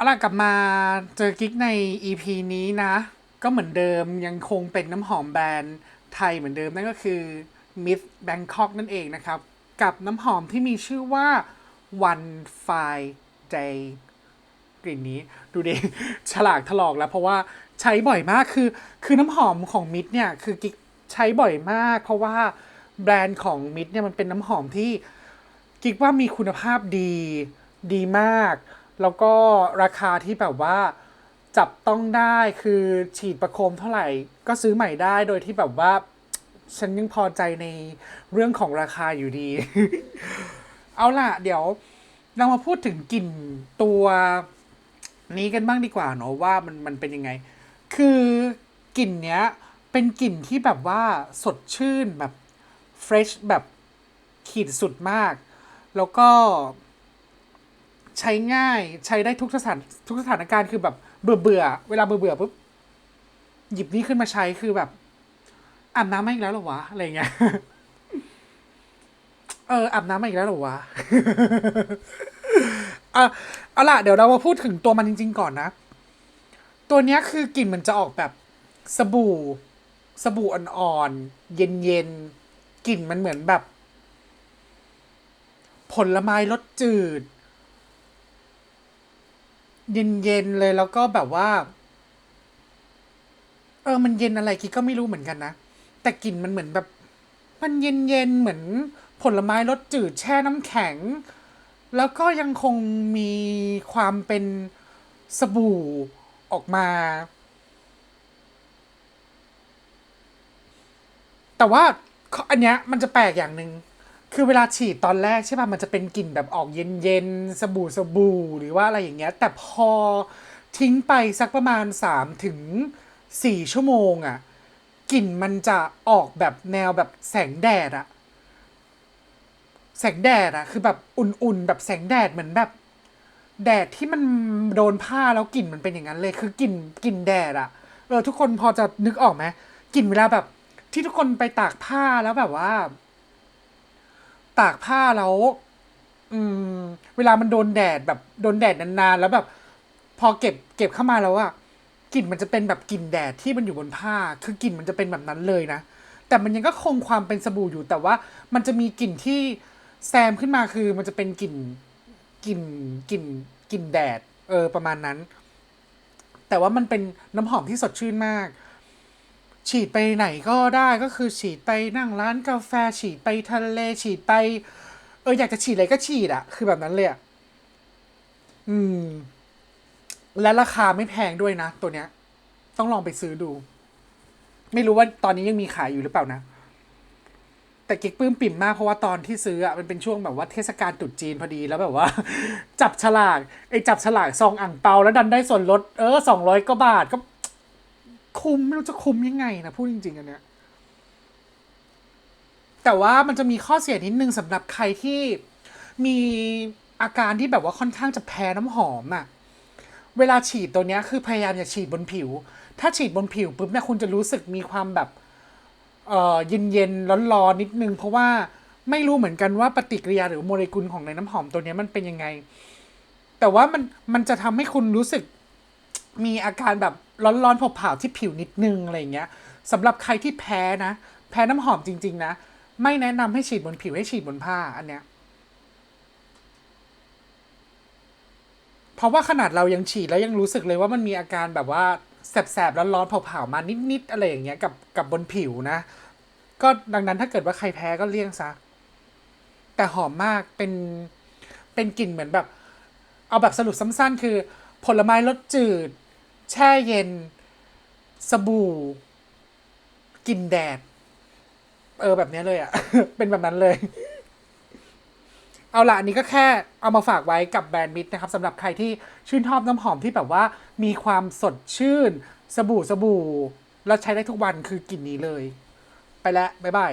เอาล่ะกลับมาเจอกิ๊กใน EP นี้นะ ก็เหมือนเดิมยังคงเป็นน้ำหอมแบรนด์ไทยเหมือนเดิมนั่นก็คือ Miss Bangkok นั่นเองนะครับ กับน้ำหอมที่มีชื่อว่า One Fine Day กลิ่นนี้ดูดิฉลากถลอกแล้ว เพราะว่าใช้บ่อยมากคือ คือน้ำหอมของมิดเนี่ย คือกิ๊กใช้บ่อยมาก เพราะว่าแบรนด์ของมิดเนี่ยมันเป็นน้ำหอมที่กิ๊กว่ามีคุณภาพดีดีมาก แล้วก็ราคาที่แบบว่าจับต้องได้คือฉีดประโคมเท่าไหร่ก็ซื้อใหม่ได้โดยที่แบบว่า ฉันยังพอใจในเรื่องของราคาอยู่ดี เอาล่ะ เดี๋ยวเรามาพูดถึงกลิ่นตัวนี้กันบ้างดีกว่าเนาะว่ามันมันเป็นยังไง คือกลิ่นเนี้ยเป็นกลิ่นที่แบบว่าสดชื่นแบบเฟรชแบบขีดสุดมาก แล้วก็ ใช้ง่ายใช้ได้ทุกสถานทุกสถานการณ์คือแบบเบื่อเบื่อเวลาเบื่อเบื่อปุ๊บหยิบนี่ขึ้นมาใช้คือแบบอาบน้ำมาอีกแล้วหรอวะอะไรเงี้ยเอออาบน้ำมาอีกแล้วหรอวะอะเอาล่ะเดี๋ยวเรามาพูดถึงตัวมันจริง ๆ ก่อนนะ ตัวเนี้ยคือกลิ่นมันจะออกแบบสบู่ สบู่อ่อนๆเย็นๆกลิ่นมันเหมือนแบบ ผลไม้รสจืด เย็นๆเลยแล้วก็แบบว่า เออมันเย็นอะไรกิ๊กก็ไม่รู้เหมือนกันนะแต่กลิ่นมันเหมือนแบบ มันเย็นๆเหมือนผลไม้รสจืดแช่น้ำแข็ง แล้วก็ยังคงมีความเป็นสบู่ออกมา แต่ว่าอันเนี้ยมันจะแปลกอย่างหนึ่ง คือเวลาฉีดตอนแรกใช่ป่ะมันจะเป็นกลิ่นแบบออกเย็นๆสบู่สบู่หรือว่าอะไรอย่างเงี้ย แต่พอทิ้งไปสักประมาณสามถึงสี่ชั่วโมงอะ่ะกลิ่นมันจะออกแบบแนวแบบแสงแดดอะแสงแดดอะคือแบบอุ่นๆ แบบแสงแดดเหมือนแบบ แดดที่มันโดนผ้าแล้วกลิ่นมันเป็นอย่างนั้นเลย คือกลิ่นกลิ่นแดดอะเออทุกคนพอจะนึกออกไหมกลิ่นเวลาแบบ ที่ทุกคนไปตากผ้าแล้วแบบว่า ตากผ้าแล้วอืม เวลามันโดนแดดแบบโดนแดดนานๆแล้วแบบ พอเก็บเก็บเข้ามาแล้วอะกลิ่นมันจะเป็นแบบกลิ่นแดดที่มันอยู่บนผ้า คือกลิ่นมันจะเป็นแบบนั้นเลยนะ แต่มันยังก็คงความเป็นสบู่อยู่แต่ว่า มันจะมีกลิ่นที่แซมขึ้นมาคือ มันจะเป็นกลิ่นกลิ่นกลิ่นกลิ่นแดด เออประมาณนั้น แต่ว่ามันเป็นน้ำหอมที่สดชื่นมาก ฉีดไปไหนก็ได้ก็คือฉีดไปนั่งร้านกาแฟ ฉีดไปทะเลฉีดไป เอออยากจะฉีดอะไรก็ฉีดอะคือแบบนั้นเลยอะอืม และราคาไม่แพงด้วยนะ ตัวเนี้ย ต้องลองไปซื้อดู ไม่รู้ว่าตอนนี้ยังมีขายอยู่หรือเปล่านะ แต่กิ๊กปื้มปิ่มมากเพราะว่าตอนที่ซื้ออะมันเป็นช่วงแบบว่าเทศกาลตรุษจีนพอดีแล้วแบบว่า จับฉลากไอ้จับฉลากซองอ่างเปาแล้วดันได้ส่วนลดเออสองร้อยกว่าบาทก็ คุ้มไม่รู้จะคุ้มยังไงนะพูดจริง ๆ อันเนี้ย แต่ว่ามันจะมีข้อเสียนิดนึงสำหรับใครที่มีอาการที่แบบว่าค่อนข้างจะแพ้น้ำหอมอะเวลาฉีดตัวเนี้ยคือพยายามอย่าฉีดบนผิว ถ้าฉีดบนผิวปุ๊บเนี่ยคุณจะรู้สึกมีความแบบเอ่อเย็นเย็นร้อนร้อนนิดนึง เพราะว่าไม่รู้เหมือนกันว่าปฏิกิริยาหรือโมเลกุลของในน้ำหอมตัวเนี้ยมันเป็นยังไง แต่ว่ามันมันจะทำให้คุณรู้สึกมีอาการแบบ ร้อนๆเผาๆที่ผิวนิดนึงอะไรเงี้ยสำหรับใครที่แพ้นะ แพ้น้ำหอมจริง ๆ นะ ไม่แนะนำให้ฉีดบนผิวให้ฉีดบนผ้าอันเนี้ยเพราะว่าขนาดเรายังฉีดแล้วยังรู้สึกเลยว่ามันมีอาการแบบว่าแสบๆร้อนๆเผาๆมานิดๆอะไรอย่างเงี้ยกับกับบนผิวนะ ก็ดังนั้นถ้าเกิดว่าใครแพ้ก็เลี่ยงซะแต่หอมมากเป็นเป็นกลิ่นเหมือนแบบ เอาแบบสรุปสั้นๆ คือ ผลไม้รสจืด แช่เย็น สบู่กลิ่นแดด เออแบบนี้เลยอะ เป็นแบบนั้นเลย เอาละอันนี้ก็แค่เอามาฝากไว้กับแบรนด์มิดนะครับสำหรับใครที่ชื่นชอบน้ำหอมที่แบบว่ามีความสดชื่น สบู่สบู่ แล้วใช้ได้ทุกวันคือกลิ่นนี้เลย ไปแล้ว บ๊ายบาย